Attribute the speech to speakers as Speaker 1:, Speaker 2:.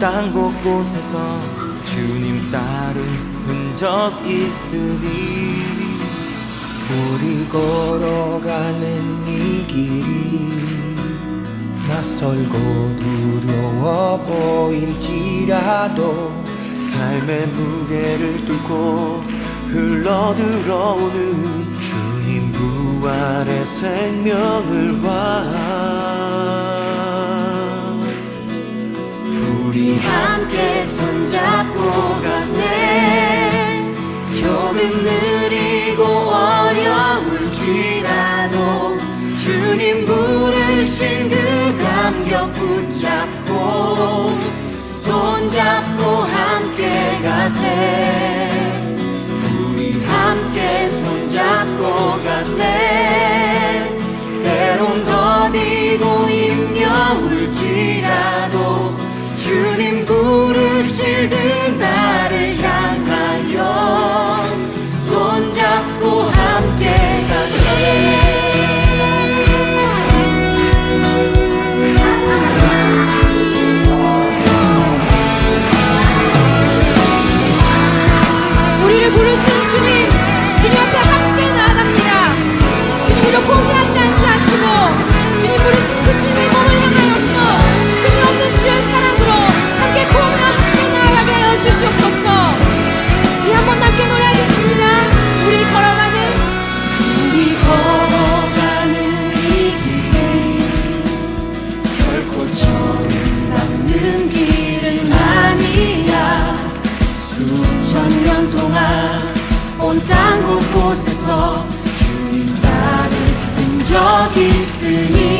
Speaker 1: 온땅 곳곳에서 주님 따른 흔적 있으니
Speaker 2: 우리 걸어가는 이 길이 낯설고 두려워 보일지라도
Speaker 1: 삶의 무게를 뚫고 흘러들어오는 주님 부활의 생명을 봐
Speaker 3: 주님 부르신 그 see me.